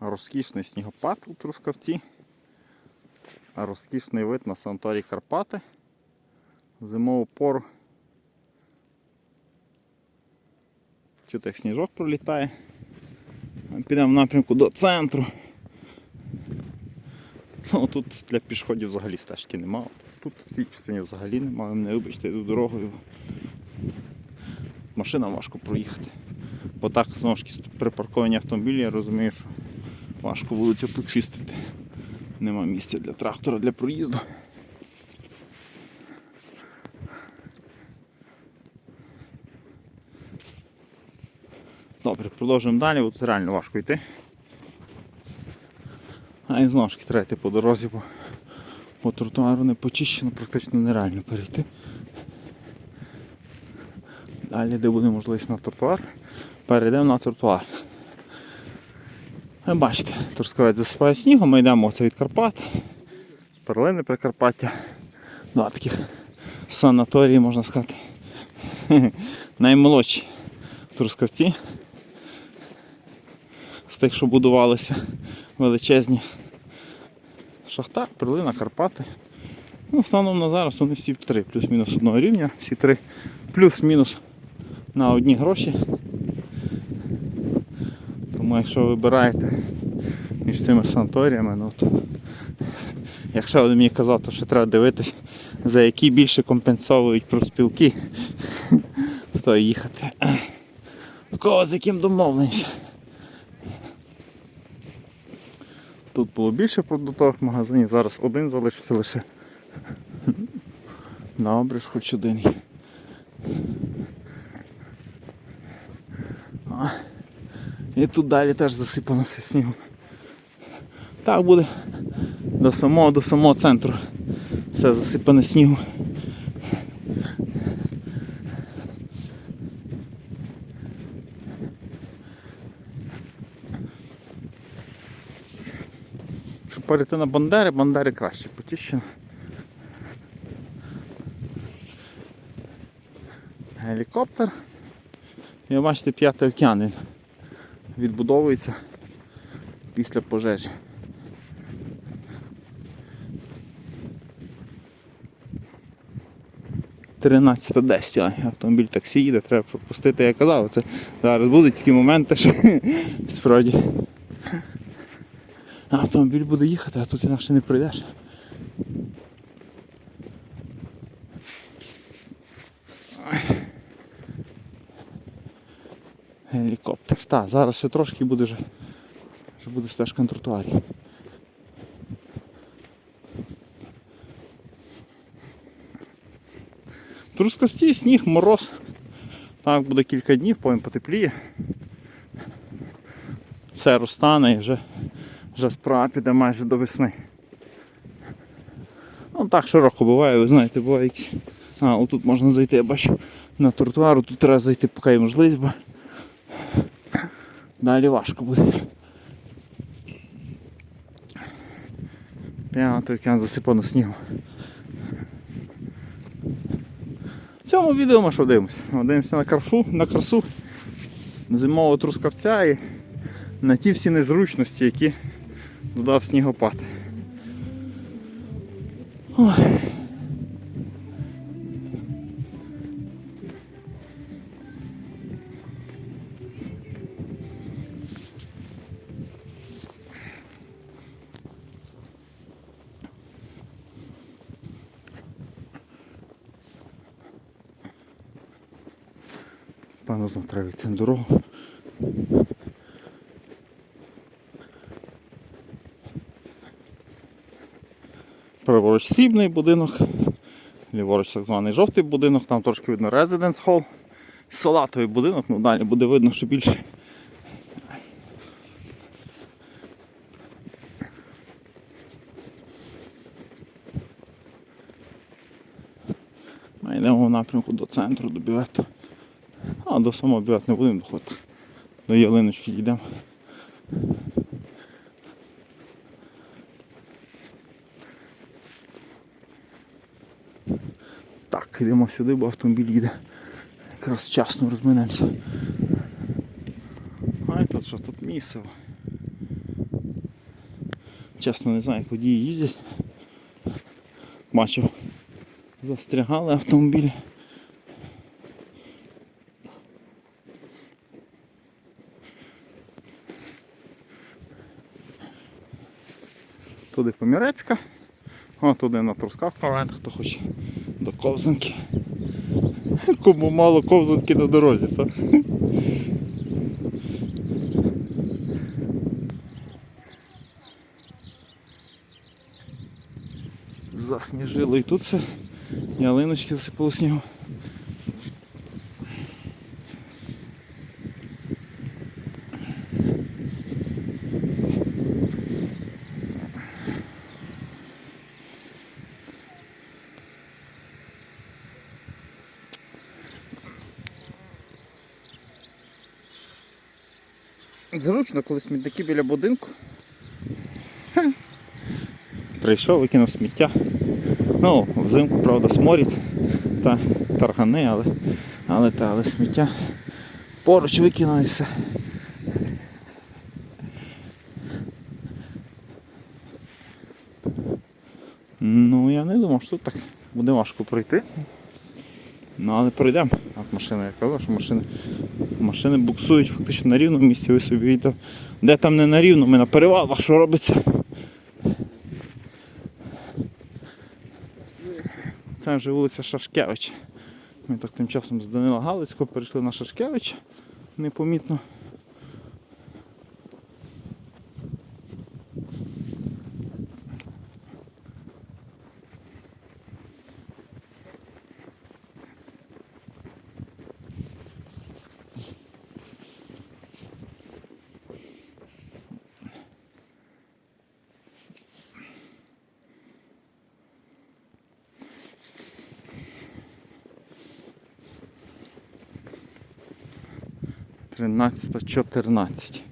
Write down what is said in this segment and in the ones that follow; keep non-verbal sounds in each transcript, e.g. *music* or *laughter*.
Розкішний снігопад у Трускавці. Розкішний вид на санаторій Карпати. Зимову пору. Чути, як сніжок пролітає. Підемо в напрямку до центру. Ну, тут для пішоходів взагалі стежки немає. Тут в цій частині взагалі немає. Не вибачте, йду дорогою. Машинам важко проїхати. Бо так знову ж таки при паркуванні автомобіля я розумію, що важко вулицю почистити. Нема місця для трактора для проїзду. Добре, продовжуємо далі, тут реально важко йти. А і знову ж треба йти по дорозі, бо по тротуару не почищено, практично нереально перейти. Далі, де буде можливість на тротуар, перейдемо на тротуар. Ви бачите, Трускавець засипає снігом, ми йдемо оце від Карпат, перлини Прикарпаття. Два таких санаторії, можна сказати. *laughs* Наймолодші трускавці. З тих, що будувалися величезні. Шахтар, перлина, Карпати. Ну, станом на зараз вони всі три, плюс-мінус одного рівня, всі три, плюс-мінус на одні гроші. Тому якщо ви вибираєте між цими санаторіями, ну то якщо ви мені казав, то ще треба дивитись, за які більше компенсовують профспілки, *laughs* то їхати. У кого з яким домовленість. Тут було більше продуктових магазинів, зараз один залишився лише. Добре ж, хоч один є. І тут далі теж засипано все снігом. Так буде до самого до самого центру. Все засипане снігом. Щоб перейти на Бандери, Бандери краще почищено. Гелікоптер. І бачите, п'ятий океан відбудовується після пожежі. Тринадцята десять, а автомобіль таксі їде, треба пропустити, я казав, це зараз будуть такі моменти, що *laughs* справді автомобіль буде їхати, а тут інакше не пройдеш. Гелікоптер. Так, зараз ще трошки буде вже, вже буде стежка на тротуарі. Трускавці, сніг, мороз. Так, буде кілька днів, потім потепліє. Все розтане і вже, вже справа піде майже до весни. Ну так широко буває, ви знаєте, буває якісь. А, отут можна зайти, я бачу на тротуару, тут треба зайти, поки є можливість, далі важко буде. П'ятий океан засипано снігом. В цьому відео ми що дивимося? Дивимося на красу, на красу зимового трускавця і на ті всі незручності, які додав снігопад. Пану знов треба йти. Праворуч срібний будинок, ліворуч так званий жовтий будинок, там трошки видно Residence Hall. Салатовий будинок, ну далі буде видно, що більше. Ми йдемо в напрямку до центру, до бювету. А до самого бювету не будемо доходити. До ялиночки йдемо. Так, йдемо сюди, бо автомобіль їде. Якраз вчасно розминемося. Ай, тут що тут місиво. Чесно, не знаю, як водії їздять. Бачив, застрягали автомобілі. Туди Помірецька, а туди на Трусках павент, хто хоче до ковзанки. Кому мало ковзанки на дорозі, так? Засніжило і тут все. Ялиночки засипало снігу. Зручно, коли смітники біля будинку. Прийшов, викинув сміття. Ну, взимку, правда, сморід та таргани, але, але, та, але сміття поруч викинув і все. Ну, я не думав, що тут так буде важко пройти. Ну, але пройдемо. От машина, я казав, що машини, машини буксують фактично на рівному місці, ви собі відео. Де там не на рівному, на перевалах, що робиться. Це вже вулиця Шашкевич. Ми так тим часом з Данила Галицького перейшли на Шашкевич непомітно. Тринадцята, чотирнадцять.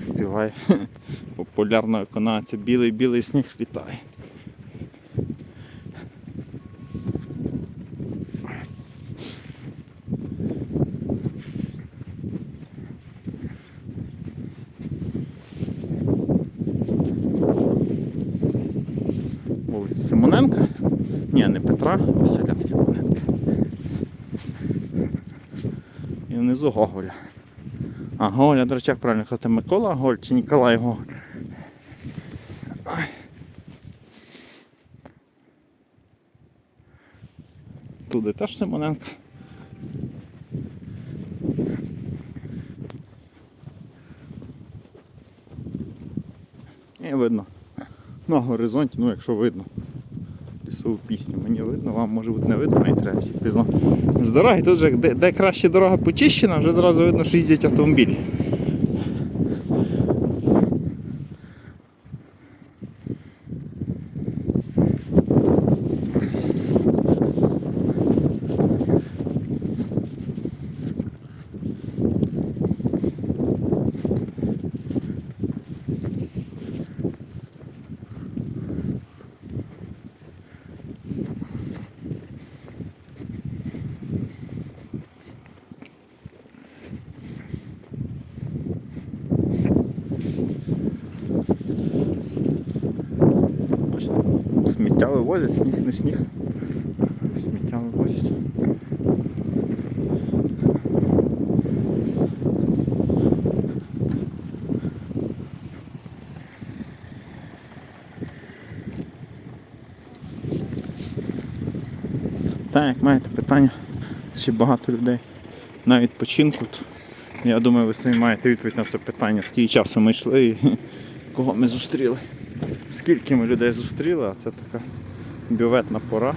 Співає *laughs* популярна виконавця Білий білий сніг літає. Вулиця Симоненка. Ні, не Петра, Василя Симоненка. І внизу Гоголя. А, Гоголя, до речі, як правильно казати, Микола Гоголь чи Ніколай Гоголь. Туди теж Симоненка. І видно на горизонті, ну якщо видно. Лісову пісню мені видно, вам може бути не видно, а й треба всіх пізно. З дороги тут же, де, де краще дорога почищена, вже зразу видно, що їздять автомобілі. Бачите, Сміття вивозять, сніг не сніг. Сміття вивозять. Так, як маєте питання, ще багато людей на відпочинку. Я думаю, ви самі маєте відповідь на це питання, скільки часу ми йшли і *laughs* кого ми зустріли. Скільки ми людей зустріли, а це така бюветна пора.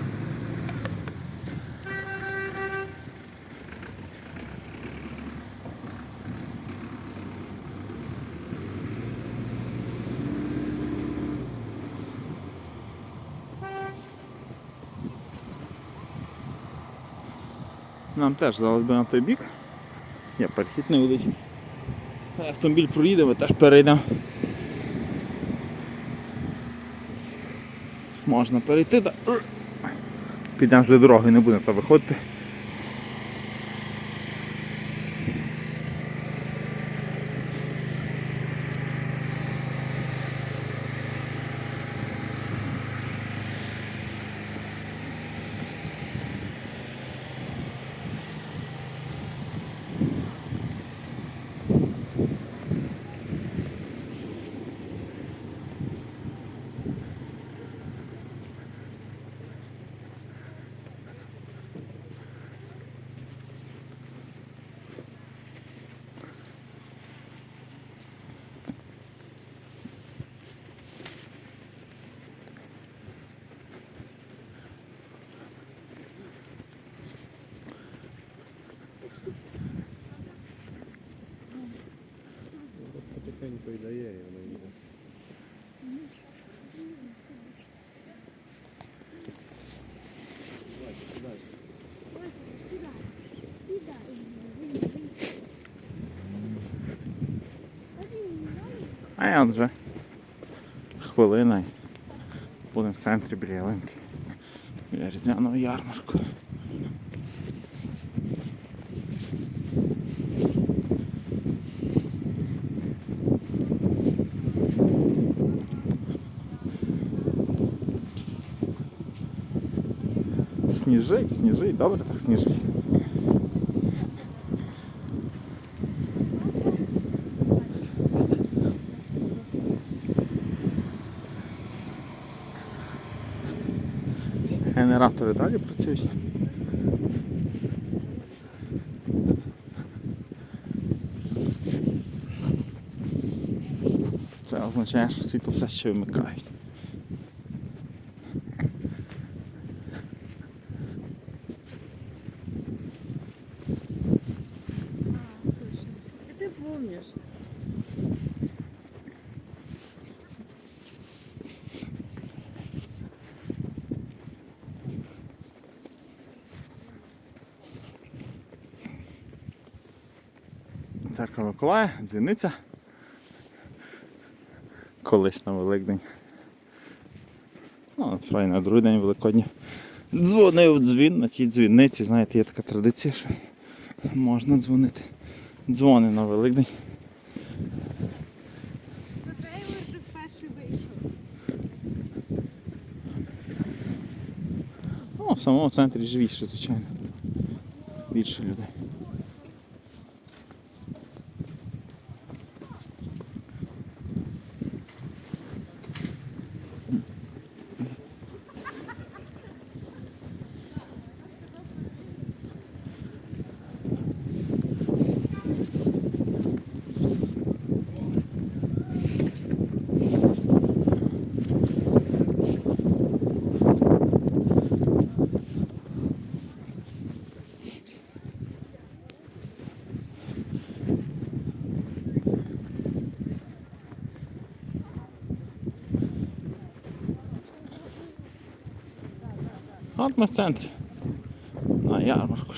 Нам теж зараз би на той бік. Є перехід невеличкий. Автомобіль проїде, ми теж перейдемо. Можна перейти, так. Підемо вже дороги, не будемо та виходити. Потихеньку й дає, і воно йде. А я вже хвилина і будемо в центрі біля ялинки. Біля різдвяного ярмарку. Сніжить, сніжить, добре так сніжить. Генератори далі працюють. Це означає, що світло все ще вимикають. Церква Миколая, дзвіниця. Колись на Великдень. Ну, вчора на другий день Великодня. Дзвонив дзвін на тій дзвіниці, знаєте, є така традиція, що можна дзвонити. Дзвони на Великдень. Ну, в самому центрі живіше, звичайно. Більше людей. От ми в центрі. На ярмарку